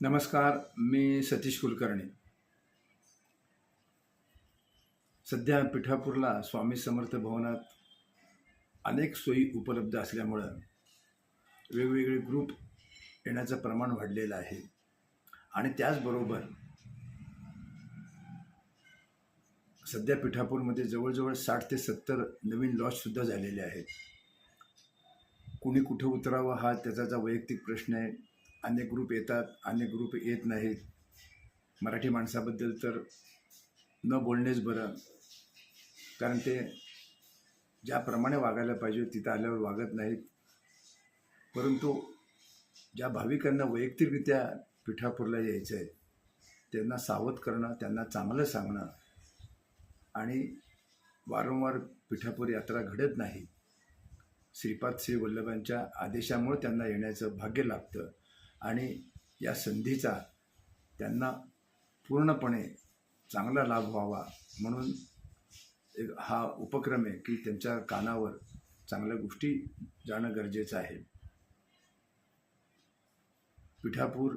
नमस्कार मी सतीश कुलकर्णी. सध्या पिठापूरला स्वामी समर्थ भवनात अनेक सोयी उपलब्ध असल्यामुळं वेगवेगळे ग्रुप येण्याचं प्रमाण वाढलेलं आहे. आणि त्याचबरोबर सध्या पिठापूरमध्ये जवळजवळ साठ ते सत्तर नवीन लॉजसुद्धा झालेले आहेत. कुणी कुठं उतरावं हा त्याचा वैयक्तिक प्रश्न आहे. अनेक ग्रुप येतात अनेक ग्रुप येत नाहीत. मराठी माणसाबद्दल तर न बोलणेच बरं. कारण ते ज्याप्रमाणे वागायला पाहिजे तिथं आल्यावर वागत नाहीत. परंतु ज्या भाविकांना वैयक्तिकरित्या पिठापूरला यायचं आहे त्यांना सावध करणं त्यांना चांगलं सांगणं आणि वारंवार पिठापूर यात्रा घडत नाही श्रीपाद श्री वल्लभांच्या आदेशामुळे त्यांना येण्याचं भाग्य लाभतं. आणि या संधीचा त्यांना पूर्णपणे चांगला लाभ व्हावा म्हणून एक हा उपक्रम आहे की त्यांच्या कानावर चांगल्या गोष्टी जाणं गरजेचं आहे. पिठापूर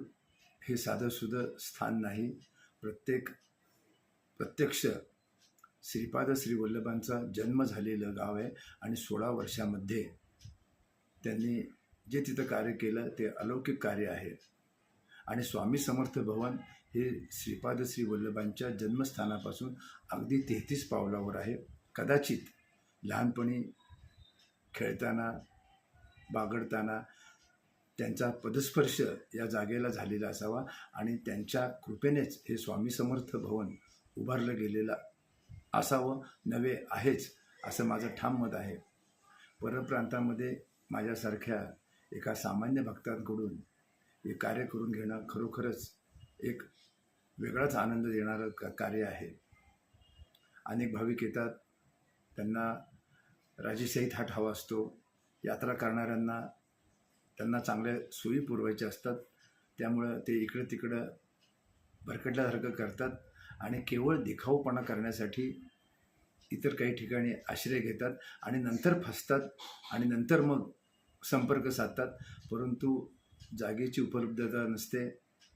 हे साधंसुधं स्थान नाही. प्रत्येक प्रत्यक्ष श्रीपाद श्री वल्लभांचा जन्म झालेलं गाव आहे आणि सोळा वर्षामध्ये त्यांनी जे तिथं कार्य केलं ते अलौकिक कार्य आहे. आणि स्वामी समर्थ भवन हे श्रीपाद श्री वल्लभांच्या जन्मस्थानापासून अगदी तेहतीस पावलावर आहे. कदाचित लहानपणी खेळताना बागडताना त्यांचा पदस्पर्श या जागेला झालेला असावा आणि त्यांच्या कृपेनेच हे स्वामी समर्थ भवन उभारलं गेलेलं असावं नवे आहेच असं माझं ठाम मत आहे. परप्रांतामध्ये माझ्यासारख्या एका सामान्य भक्तांकडून हे कार्य करून घेणं खरोखरच एक वेगळाच आनंद देणारं का कार्य आहे. अनेक भाविक येतात. त्यांना राजेशाहीत हाट हवा असतो. यात्रा करणाऱ्यांना त्यांना चांगल्या सोयी पुरवायच्या असतात. त्यामुळं ते इकडं तिकडं भरकटल्यासारखं करतात आणि केवळ दिखाऊपणा करण्यासाठी इतर काही ठिकाणी आश्रय घेतात आणि नंतर फसतात आणि नंतर मग संपर्क साधतात परंतु जागेची उपलब्धता नसते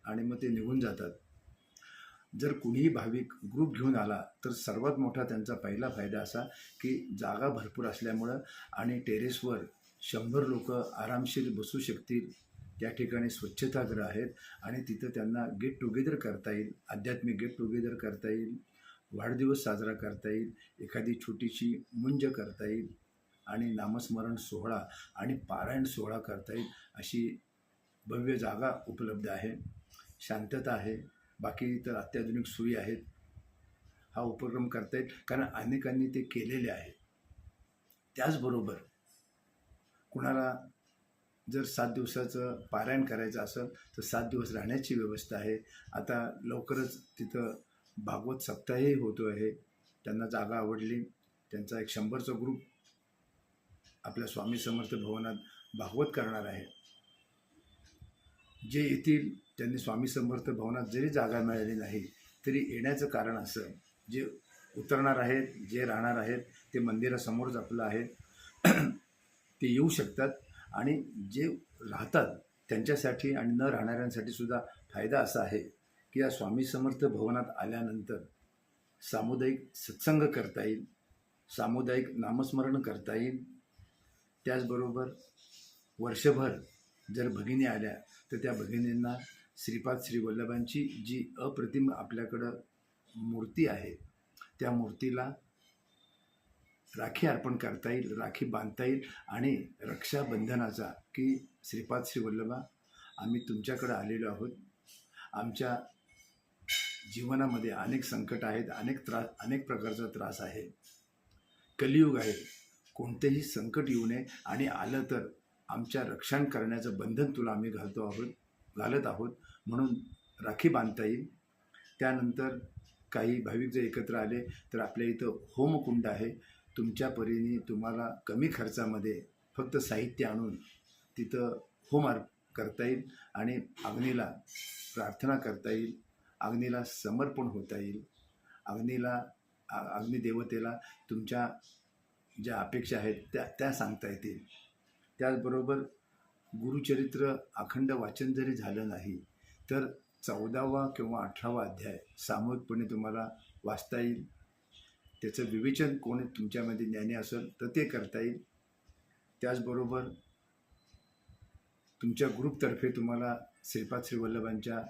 आणि मग ते निघून जातात. जर कुणीही भाविक ग्रुप घेऊन आला तर सर्वात मोठा त्यांचा पहिला फायदा असा की जागा भरपूर असल्यामुळं आणि टेरेसवर शंभर लोक आरामशीर बसू शकतील. त्या ठिकाणी स्वच्छतागृह आहेत आणि तिथं त्यांना गेट टुगेदर करता येईल आध्यात्मिक गेट टुगेदर करता येईल वाढदिवस साजरा करता येईल एखादी छोटीशी मुंज करता येईल. आणि नामस्मरण सोहळा आणि पारायण सोहळा करता येईल अशी भव्य जागा उपलब्ध आहे. शांतता आहे. बाकी तर अत्याधुनिक सोयी आहेत. हा उपक्रम करता येईल कारण अनेकांनी ते केलेले आहे त्याचबरोबर कुणाला जर सात दिवसाचं पारायण करायचं असेल तर सात दिवस राहण्याची व्यवस्था आहे. आता लवकरच तिथं भागवत सप्ताहही होतो आहे त्यांना जागा आवडली. त्यांचा एक शंभरचा ग्रुप आपल्या स्वामी समर्थ भवनात भागवत करणार आहे जे येतील त्यांनी स्वामी समर्थ भवनात जरी जागा मिळाली नाही तरी येण्याचं कारण असं जे उतरणार आहेत जे राहणार आहेत ते मंदिरासमोरच आपलं आहे ते येऊ शकतात आणि जे राहतात त्यांच्यासाठी आणि न राहणाऱ्यांसाठी सुद्धा फायदा असा आहे की या स्वामी समर्थ भवनात आल्यानंतर सामुदायिक सत्संग करता येईल सामुदायिक नामस्मरण करता येईल त्याचबरोबर वर्षभर जर भगिनी आल्या तर त्या भगिनींना श्रीपाद श्री वल्लभांची जी अप्रतिम आपल्याकडं मूर्ती आहे त्या मूर्तीला राखी अर्पण करता येईल राखी बांधता येईल आणि रक्षाबंधनाचा की श्रीपाद श्री वल्लभा आम्ही तुमच्याकडं आलेलो आहोत. आमच्या जीवनामध्ये अनेक संकट आहेत अनेक त्रास अनेक प्रकारचा त्रास आहे. कलियुग आहे. कोणतेही संकट येऊ नये आणि आलं तर आमच्या रक्षण करण्याचं बंधन तुला आम्ही घालतो आहोत घालत आहोत. म्हणून राखी बांधता येईल. त्यानंतर काही भाविक जर एकत्र आले तर आपल्या इथं होमकुंड आहे. तुमच्या परीने तुम्हाला कमी खर्चामध्ये फक्त साहित्य आणून तिथं होम अर्प करता येईल आणि अग्नीला प्रार्थना करता येईल. अग्नीला समर्पण होता येईल. अग्नीला अग्निदेवतेला तुमच्या ज्या अपेक्षा आहेत त्या त्या सांगता येतील. त्याचबरोबर गुरुचरित्र अखंड वाचन जरी झालं नाही तर चौदावा किंवा अठरावा अध्याय सामूहिकपणे तुम्हाला वाचता येईल. त्याचं विवेचन कोणी तुमच्यामध्ये ज्ञानी असेल तर ते करता येईल. त्याचबरोबर तुमच्या ग्रुपतर्फे तुम्हाला श्रीपाद श्रीवल्लभांच्या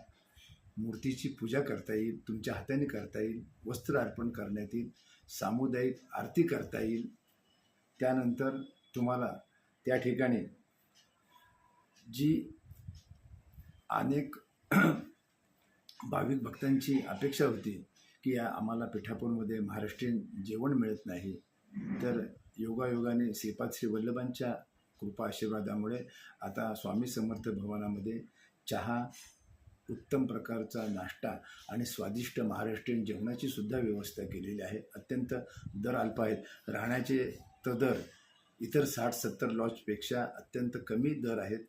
मूर्तीची पूजा करता येईल तुमच्या हाताने करता येईल वस्त्र अर्पण करण्यात येईल सामुदायिक आरती करता येईल. त्यानंतर तुम्हाला त्या ठिकाणी जी अनेक भाविक भक्तांची अपेक्षा होती की या आम्हाला पिठापूरमध्ये महाराष्ट्रीयन जेवण मिळत नाही तर योगायोगाने श्रीपाद श्री वल्लभांच्या कृपा आशीर्वादामुळे आता स्वामी समर्थ भवनामध्ये चहा उत्तम प्रकारचा नाश्ता आणि स्वादिष्ट महाराष्ट्रीयन जेवणाची सुद्धा व्यवस्था केलेली आहे. अत्यंत दर अल्प आहेत. राहण्याचे तर दर. इतर साठ सत्तर लॉजपेक्षा अत्यंत कमी दर आहेत.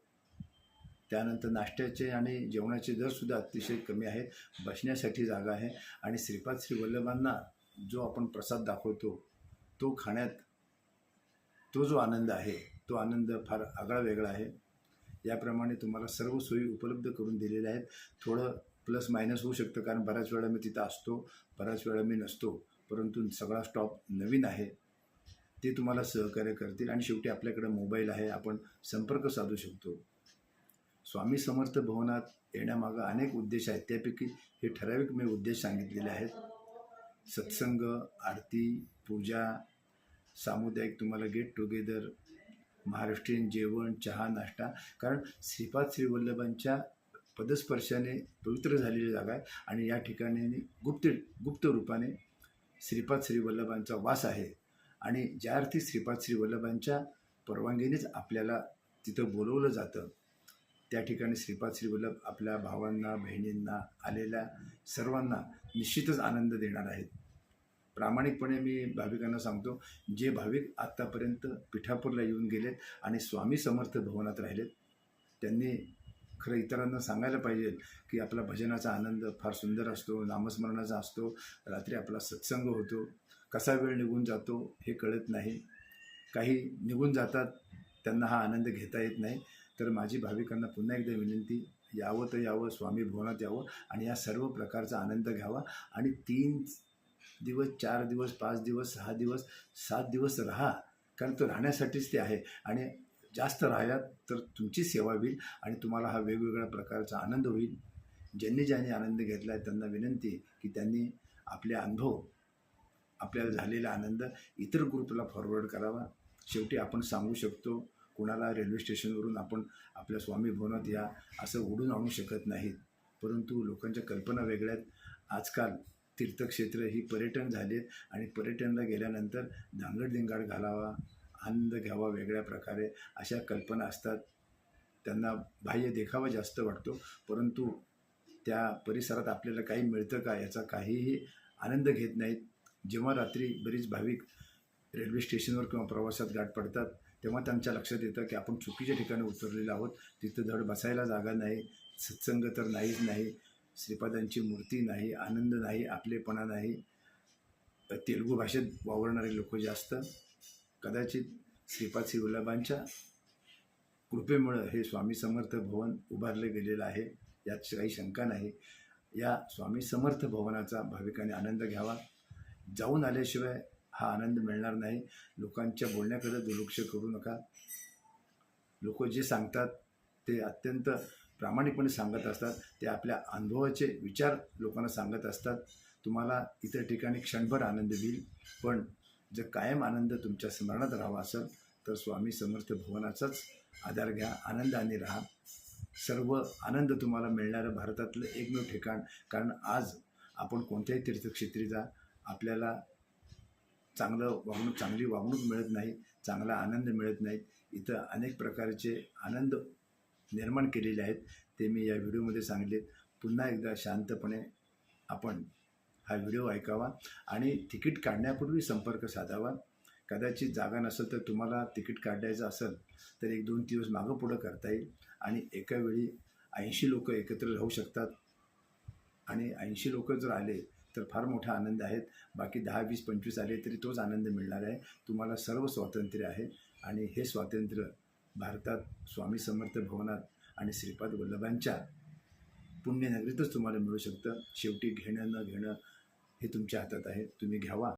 त्यानंतर नाश्त्याचे आणि जेवणाचे दरसुद्धा अतिशय कमी आहेत. बसण्यासाठी जागा आहे. आणि श्रीपाद श्री वल्लभांना जो आपण प्रसाद दाखवतो तो खाण्यात तो जो आनंद आहे तो आनंद फार आगळा वेगळा आहे. याप्रमाणे तुम्हाला सर्व सोयी उपलब्ध करून दिलेल्या आहेत. थोडं प्लस मायनस होऊ शकतं कारण बऱ्याच वेळा मी तिथं असतो बऱ्याच वेळा मी नसतो परंतु सगळा स्टॉप नवीन आहे. ते तुम्हाला सहकार्य करतील आणि शेवटी आपल्याकडे मोबाईल आहे आपण संपर्क साधू शकतो. स्वामी समर्थ भवनात येण्यामागं अनेक उद्देश आहेत. त्यापैकी हे ठराविक मी उद्देश सांगितलेले आहेत. सत्संग आरती पूजा सामुदायिक तुम्हाला गेट टुगेदर महाराष्ट्रीयन जेवण चहा नाश्ता. कारण श्रीपाद श्रीवल्लभांच्या पदस्पर्शाने पवित्र झालेली जागा आहे आणि या ठिकाणी गुप्त गुप्त रूपाने श्रीपाद श्रीवल्लभांचा वास आहे. आणि ज्या अर्थी श्रीपाद श्री वल्लभांच्या परवानगीनेच आपल्याला तिथं बोलवलं जातं त्या ठिकाणी श्रीपाद श्री वल्लभ आपल्या भावांना बहिणींना आलेल्या सर्वांना निश्चितच आनंद देणार आहेत. प्रामाणिकपणे मी भाविकांना सांगतो जे भाविक आत्तापर्यंत पिठापूरला येऊन गेलेत आणि स्वामी समर्थ भवनात राहिलेत त्यांनी खरं इतरांना सांगायला पाहिजे की आपला भजनाचा आनंद फार सुंदर असतो नामस्मरणाचा असतो रात्री आपला सत्संग होतो. कसा वेळ निघून जातो हे कळत नाही. काही निघून जातात त्यांना हा आनंद घेता येत नाही. तर माझी भाविकांना पुन्हा एकदा विनंती यावं तर यावं स्वामी भवनात यावं आणि या सर्व प्रकारचा आनंद घ्यावा आणि तीन दिवस चार दिवस पाच दिवस सहा दिवस सात दिवस राहा. कारण तो राहण्यासाठीच ते आहे. आणि जास्त राहिलात तर तुमची सेवा होईल आणि तुम्हाला हा वेगवेगळ्या प्रकारचा आनंद होईल. ज्यांनी ज्यांनी आनंद घेतला आहे त्यांना विनंती की त्यांनी आपले अनुभव आपल्याला झालेला आनंद इतर ग्रुपला फॉरवर्ड करावा. शेवटी आपण सांगू शकतो कुणाला रेल्वे स्टेशनवरून आपण आपल्या स्वामी भवनात या असं ओढून आणू शकत नाहीत. परंतु लोकांच्या कल्पना वेगळ्या आहेत आजकाल तीर्थक्षेत्र ही पर्यटन झालेत आणि पर्यटनला गेल्यानंतर धांगडधिंगाड घालावा आनंद घ्यावा वेगळ्या प्रकारे अशा कल्पना असतात. त्यांना बाह्य देखावा जास्त वाटतो. परंतु त्या परिसरात आपल्याला काही मिळतं का याचा काहीही आनंद घेत नाहीत. जेव्हा रात्री बरीच भाविक रेल्वे स्टेशनवर किंवा प्रवासात गाठ पडतात तेव्हा त्यांच्या लक्षात येतं की आपण चुकीच्या ठिकाणी उतरलेलो आहोत. तिथं धड बसायला जागा नाही सत्संग तर नाहीच नाही श्रीपादांची मूर्ती नाही आनंद नाही आपलेपणा नाही. तेलुगू भाषेत वावरणारे लोक जास्त. कदाचित श्रीपाद श्री कृपेमुळं हे स्वामी समर्थ भवन उभारले गेलेलं आहे. यात काही शंका नाही. या स्वामी समर्थ भवनाचा भाविकांनी आनंद घ्यावा. जाऊन आल्याशिवाय हा आनंद मिळणार नाही. लोकांच्या बोलण्याकडे दुर्लक्ष करू नका. लोक जे सांगतात ते अत्यंत प्रामाणिकपणे सांगत असतात. ते आपल्या अनुभवाचे विचार लोकांना सांगत असतात. तुम्हाला इतर ठिकाणी क्षणभर आनंद देईल पण जर कायम आनंद तुमच्या स्मरणात राहावा असेल तर स्वामी समर्थ भवनाचाच आधार घ्या आनंदाने राहा. सर्व आनंद तुम्हाला मिळणारं भारतातलं एकमेव ठिकाण. कारण आज आपण कोणत्याही तीर्थक्षेत्री जा आपल्याला चांगलं वागणूक चांगली वागणूक मिळत नाही चांगला आनंद मिळत नाही. इथं अनेक प्रकारचे आनंद निर्माण केलेले आहेत ते मी या व्हिडिओमध्ये सांगले पुन्हा एकदा शांतपणे आपण हा व्हिडिओ ऐकावा आणि तिकीट काढण्यापूर्वी संपर्क साधावा. कदाचित जागा नसेल तर तुम्हाला तिकीट काढायचं असेल तर एक दोन दिवस मागं पुढं करता येईल आणि एका वेळी ऐंशी लोक एकत्र राहू शकतात. आणि ऐंशी लोक जर आले तर फार मोठा आनंद आहेत बाकी दहा वीस पंचवीस आले तरी तोच आनंद मिळणार आहे. तुम्हाला सर्व स्वातंत्र्य आहे. आणि हे स्वातंत्र्य भारतात स्वामी समर्थ भवनात आणि श्रीपाद वल्लभांच्या पुण्यनगरीतच तुम्हाला मिळू शकतं. शेवटी घेणं न घेणं हे तुमच्या हातात आहे. तुम्ही घ्यावा.